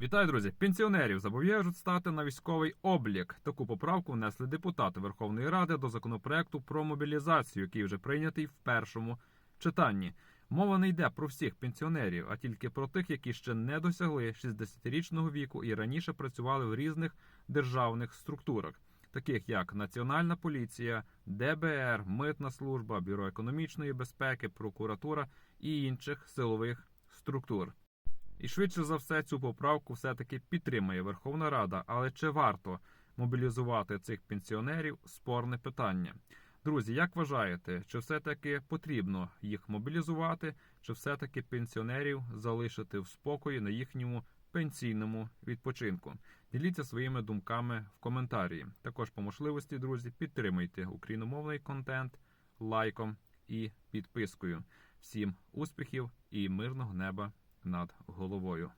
Вітаю, друзі! Пенсіонерів зобов'яжуть стати на військовий облік. Таку поправку внесли депутати Верховної Ради до законопроекту про мобілізацію, який вже прийнятий в першому читанні. Мова не йде про всіх пенсіонерів, а тільки про тих, які ще не досягли 60-річного віку і раніше працювали в різних державних структурах, таких як Національна поліція, ДБР, Митна служба, Бюро економічної безпеки, прокуратура і інших силових структур. І швидше за все цю поправку все-таки підтримає Верховна Рада. Але чи варто мобілізувати цих пенсіонерів? Спорне питання. Друзі, як вважаєте, чи все-таки потрібно їх мобілізувати, чи все-таки пенсіонерів залишити в спокої на їхньому пенсійному відпочинку? Діліться своїми думками в коментарі. Також по можливості, друзі, підтримуйте україномовний контент лайком і підпискою. Всім успіхів і мирного неба над головою.